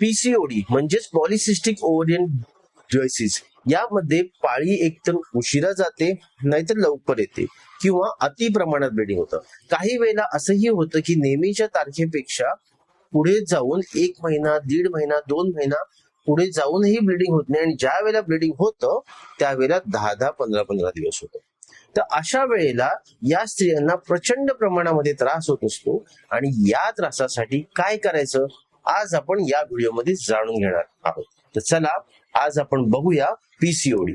PCOD म्हणजेच polycystic ovarian dresses यामध्ये पाळी एकतर उशिरा जाते नाहीतर लवकर येते किंवा अति प्रमाणात ब्लिडिंग होतं. काही वेळेला असंही होतं की नेहमीच्या तारखेपेक्षा पुढे जाऊन एक महिना दीड महिना दोन महिना पुढे जाऊनही ब्लिडिंग होत नाही. आणि ज्या वेळेला ब्लिडिंग होतं त्यावेळेला दहा दहा पंधरा पंधरा दिवस होतं. तर अशा वेळेला या स्त्रियांना प्रचंड प्रमाणामध्ये त्रास होत असतो. आणि या त्रासासाठी काय करायचं? आज आपण या व्हिडिओमध्ये जाणून घेणार आहोत. तर चला आज आपण बघूया पीसीओडी.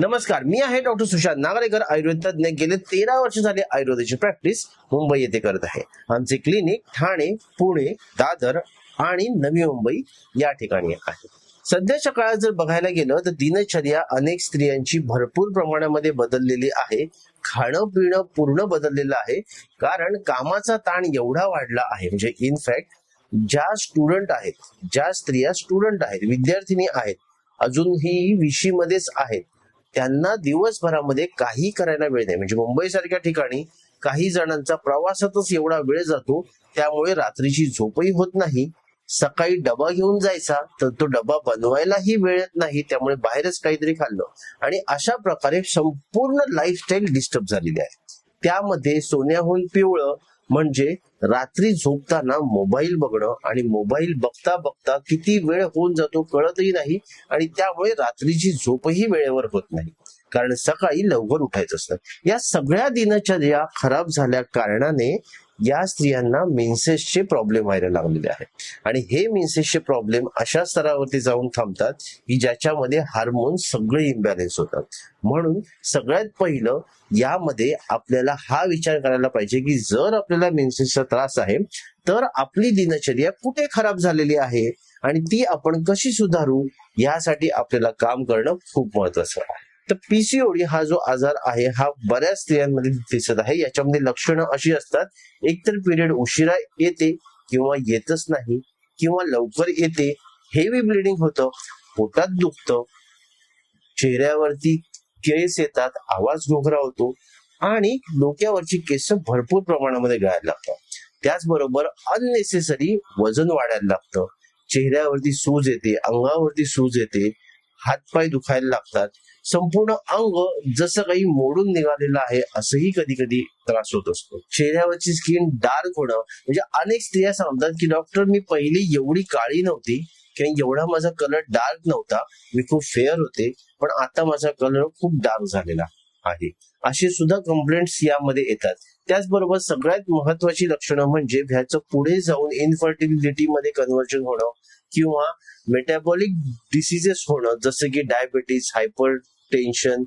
नमस्कार मी आहे डॉक्टर सुशांत नागरेकर आयुर्वेद तज्ञ गेले तेरा वर्ष झाले आयुर्वेदाची प्रॅक्टिस मुंबई येथे करत आहे. आमचे क्लिनिक ठाणे पुणे दादर आणि नवी मुंबई या ठिकाणी आहे. सध्याच्या काळात जर बघायला गेलं तर दिनचर्या अनेक स्त्रियांची भरपूर प्रमाणामध्ये बदललेली आहे. खाणं पिणं पूर्ण बदललेलं आहे. कारण कामाचा ताण एवढा वाढला आहे. म्हणजे इनफॅक्ट ज्या स्टुडंट आहेत ज्या स्त्रिया स्टुडंट आहेत विद्यार्थिनी आहेत अजूनही विशी मध्येच आहेत त्यांना दिवसभरामध्ये काही करायला वेळ नाही. म्हणजे मुंबई सारख्या ठिकाणी काही जणांचा प्रवासातच एवढा वेळ जातो त्यामुळे रात्रीची झोपही होत नाही. सकाळी डबा घेऊन जायचा तर तो डबा बनवायलाही वेळ नाही त्यामुळे बाहेरच काहीतरी खाल्लं. आणि अशा प्रकारे संपूर्ण लाईफस्टाईल डिस्टर्ब झालेली आहे. त्यामध्ये सोन्याहून पिवळं म्हणजे रात्री झोपताना मोबाईल बघणं आणि मोबाईल बघता बघता किती वेळ होऊन जातो कळतही नाही आणि त्यामुळे रात्रीची झोपही वेळेवर होत नाही. कारण सकाळी लवकर उठायचं असतं. या सगळ्या दिनचर्या खराब झाल्या कारणाने या स्त्रियांना मेन्सेसचे प्रॉब्लेम व्हायला लागलेले आहेत. आणि हे मेन्सेसचे प्रॉब्लेम अशा स्तरावरती जाऊन थांबतात की ज्याच्यामध्ये हार्मोन सगळे इम्बॅलेन्स होतात. म्हणून सगळ्यात पहिलं यामध्ये आपल्याला हा विचार करायला पाहिजे की जर आपल्याला मेन्सेसचा त्रास आहे तर आपली दिनचर्या कुठे खराब झालेली आहे आणि ती आपण कशी सुधारू यासाठी आपल्याला काम करणं खूप महत्वाचं आहे. तर पीसीओडी हा जो आजार आहे हा बऱ्याच स्त्रियांमध्ये दिसत आहे. याच्यामध्ये लक्षणं अशी असतात एकतर पिरियड उशिरा येते किंवा येतच नाही किंवा लवकर येते हेवी ब्लिडिंग होतं पोटात दुखतं चेहऱ्यावरती केस येतात आवाज घोगरा होतो आणि डोक्यावरची केस भरपूर प्रमाणामध्ये गळायला लागतात. त्याचबरोबर अननेसेसरी वजन वाढायला लागतं. चेहऱ्यावरती सूज येते अंगावरती सूज येते हातपाय दुखायला लागतात. संपूर्ण अंग जसं काही मोडून निघालेलं आहे असंही कधी कधी त्रास होत असतो. चेहऱ्यावरची स्किन डार्क होणं म्हणजे अनेक स्त्रिया सांगतात की डॉक्टर मी पहिली एवढी काळी नव्हती किंवा एवढा माझा कलर डार्क नव्हता मी खूप फेअर होते पण आता माझा कलर खूप डार्क झालेला आहे. असे सुद्धा कंप्लेंट्स यामध्ये येतात. त्याचबरोबर सगळ्यात महत्वाची लक्षणं म्हणजे ह्याचं पुढे जाऊन इनफर्टिलिटी मध्ये कन्व्हर्जन होणं किंवा मेटाबॉलिक डिसिजेस होणं जसं की diabetes hypertension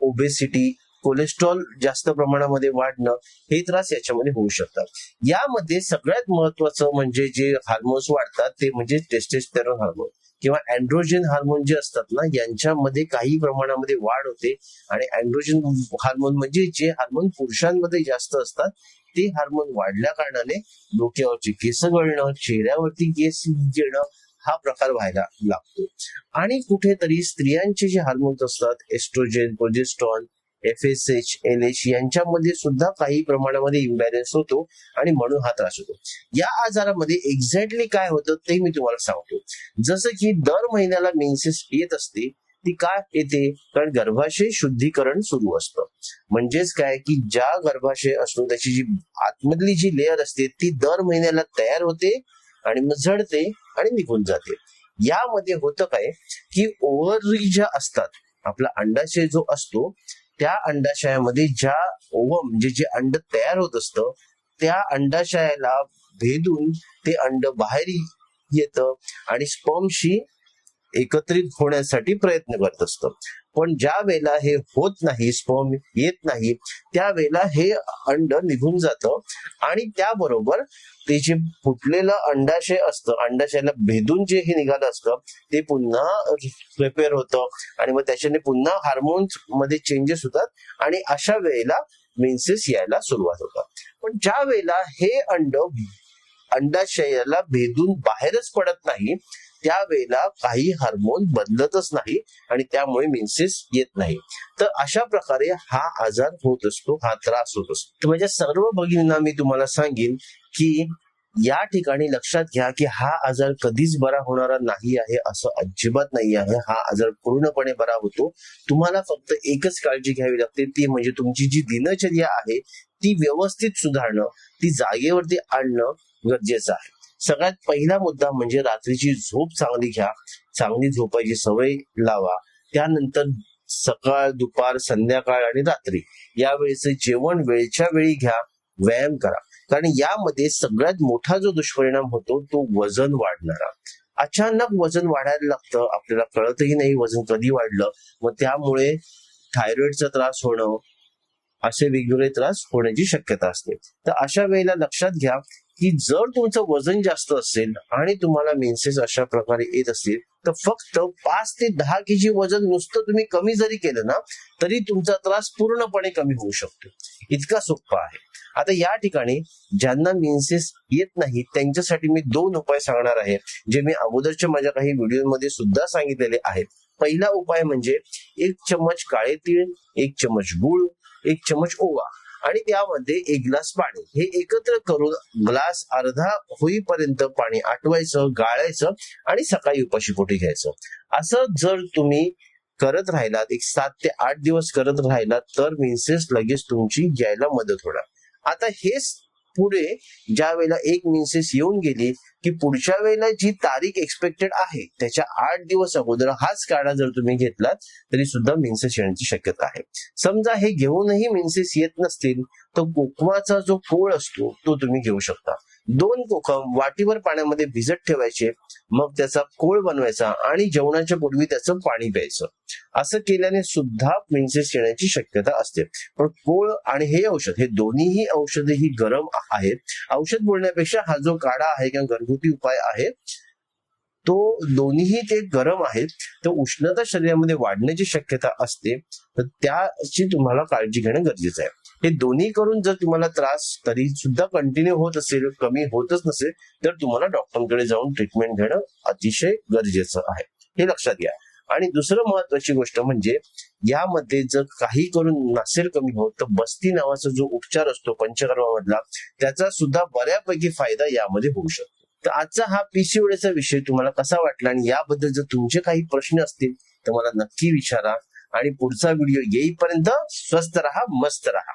obesity cholesterol जास्त प्रमाणामध्ये वाढणं हे त्रास याच्यामध्ये होऊ शकतात. यामध्ये सगळ्यात महत्वाचं म्हणजे जे हार्मोन्स वाढतात ते म्हणजे टेस्टेस्टेरॉन हार्मोन किंवा अँड्रोजन हार्मोन जे असतात ना यांच्यामध्ये काही प्रमाणामध्ये वाढ होते. आणि अँड्रोजन हार्मोन म्हणजे जे हार्मोन पुरुषांमध्ये जास्त असतात ते हार्मोन वाढल्या कारणाने डोक्यावरची केस गळणं चेहऱ्यावरती केस येणं हा प्रकार व्हायला लागतो. आणि कुठेतरी स्त्रियांचे जे हार्मोन्स असतात estrogen progesterone F S H L H यांच्यामध्ये सुद्धा काही प्रमाणामध्ये इम्बॅलन्स होतो आणि म्हणून हा त्रास होतो. या आजारामध्ये एक्झॅक्टली काय होतं ते मी तुम्हाला सांगतो. जसं की दर महिन्याला मेन्सेस येत असते ती का येते? कारण गर्भाशय शुद्धीकरण सुरू असतं. म्हणजेच काय की ज्या गर्भाशय असतो त्याची जी आतमधली जी लेअर असते ती दर महिन्याला तयार होते आणि मग झडते आणि निघून जाते. यामध्ये होतं काय की ओव्हरी ज्या असतात आपला अंडाशय जो असतो त्या अंडाशयामध्ये ज्या ओवम म्हणजे जे अंड तयार होत असतं त्या अंडाशयाला भेदून ते अंड बाहेर येतं आणि स्पर्मशी एकत्रित होण्यासाठी प्रयत्न करत असतं. पण ज्या वेळेला हे होत नाही स्पर्म येत नाही त्यावेळेला हे अंड निघून जातं. आणि त्याबरोबर ते जे फुटलेलं अंडाशय असतं अंडाशयाला भेदून जे हे निघालं असतं ते पुन्हा रिपेअर होतं. आणि मग त्याच्याने पुन्हा हार्मोन्समध्ये चेंजेस होतात. आणि अशा वेळेला मेन्सेस यायला सुरुवात होतात. पण ज्या वेळेला हे अंड अंडाशयाला भेदून बाहेरच पडत नाही त्यावेळेला काही हार्मोन बदलतच नाही आणि त्यामुळे मिन्सेस येत नाही. तर अशा प्रकारे हा आजार होत असतो हा त्रास होत असतो. तर माझ्या सर्व भगिनींना मी तुम्हाला सांगेन की या ठिकाणी लक्षात घ्या की हा आजार कधीच बरा होणारा नाही आहे असं अजिबात नाही आहे. हा आजार पूर्णपणे बरा होतो. तुम्हाला फक्त एकच काळजी घ्यावी लागते ती म्हणजे तुमची जी दिनचर्या आहे ती व्यवस्थित सुधारणं ती जागेवरती आणणं गरजेचं आहे. सगळ्यात पहिला मुद्दा म्हणजे रात्रीची झोप चांगली घ्या. चांगली झोपायची सवय लावा. त्यानंतर सकाळ दुपार संध्याकाळ आणि रात्री. यावेळेचं जेवण वेळच्या वेळी घ्या. व्यायाम करा. कारण यामध्ये सगळ्यात मोठा जो दुष्परिणाम होतो तो वजन वाढणारा. अचानक वजन वाढायला लागतं. आपल्याला कळतही नाही वजन कधी वाढलं. मग त्यामुळे थायरॉइडचा त्रास होणं असे वेगवेगळे त्रास होण्याची शक्यता असते. तर अशा वेळेला लक्षात घ्या. की जर तुमचं वजन जास्त असेल आणि तुम्हाला मेन्सेस अशा प्रकारे येत असतील तर फक्त पाच ते दहा केजी वजन नुसतं तुम्ही कमी जरी केलं ना तरी तुमचा त्रास पूर्णपणे कमी होऊ शकतो. इतका सोपा आहे. आता या ठिकाणी ज्यांना मेन्सेस येत नाही त्यांच्यासाठी मी दोन उपाय सांगणार आहे जे मी अगोदरच्या माझ्या काही व्हिडिओमध्ये सुद्धा सांगितलेले आहेत. पहिला उपाय म्हणजे एक चम्मच काळे तीळ एक चम्मच गुळ एक चम्मच ओवा. आणि त्यामध्ये एक ग्लास पाणी. हे एकत्र करून ग्लास अर्धा होईपर्यंत पाणी आटवायचं गाळायचं आणि सकाळी उपाशी पोटी घ्यायचं. असं जर तुम्ही करत राहिलात एक सात ते आठ दिवस करत राहिलात तर मिन्सेस लगेच तुमची यायला मदत होणार. आता हेच पुढे ज्या वेळेला एक मिन्सेस येऊन गेली की पुढच्या वेळेला जी तारीख एक्सपेक्टेड आहे त्याच्या आठ दिवस अगोदर हाच काढा जर तुम्ही घेतलात तरी सुद्धा मिन्सेस येण्याची शक्यता आहे. समजा हे घेऊनही मिन्सेस येत नसतील तर कोकमाचा जो कोळ असतो तो तुम्ही घेऊ शकता. दोन कोकम वाटीवर पाण्यामध्ये भिजत ठेवायचे मग त्याचा कोळ बनवायचा आणि जेवणाच्या पूर्वी त्याचं पाणी प्यायचं. असं केल्याने सुद्धा मिन्सेस येण्याची शक्यता असते. पण कोळ आणि हे औषध हे दोन्हीही औषध ही गरम आहेत. औषध बोलण्यापेक्षा हा जो काढा आहे किंवा घरगुती उपाय आहे तो दोन्हीही ते गरम आहेत. तर उष्णता शरीरामध्ये वाढण्याची शक्यता असते. तर त्याची तुम्हाला काळजी घेणं गरजेचं आहे. हे दोन्ही करून जर तुम्हाला त्रास तरी सुद्धा कंटिन्यू होत असेल कमी होतच नसेल तर तुम्हाला डॉक्टरकडे जाऊन ट्रीटमेंट घेणं अतिशय गरजेचं आहे. हे लक्षात घ्या. आणि दुसरं महत्वाची गोष्ट म्हणजे यामध्ये जर काही करून नसेल कमी होत तर बस्ती नावाचा जो उपचार असतो पंचकर्मामधला त्याचा सुद्धा बऱ्यापैकी फायदा यामध्ये होऊ शकतो. तर आजचा हा पीसीओडीचा विषय तुम्हाला कसा वाटला आणि याबद्दल जर तुमचे काही प्रश्न असतील तर मला नक्की विचारा. आणि पुढचा व्हिडिओ येईपर्यंत स्वस्त राहा मस्त राहा.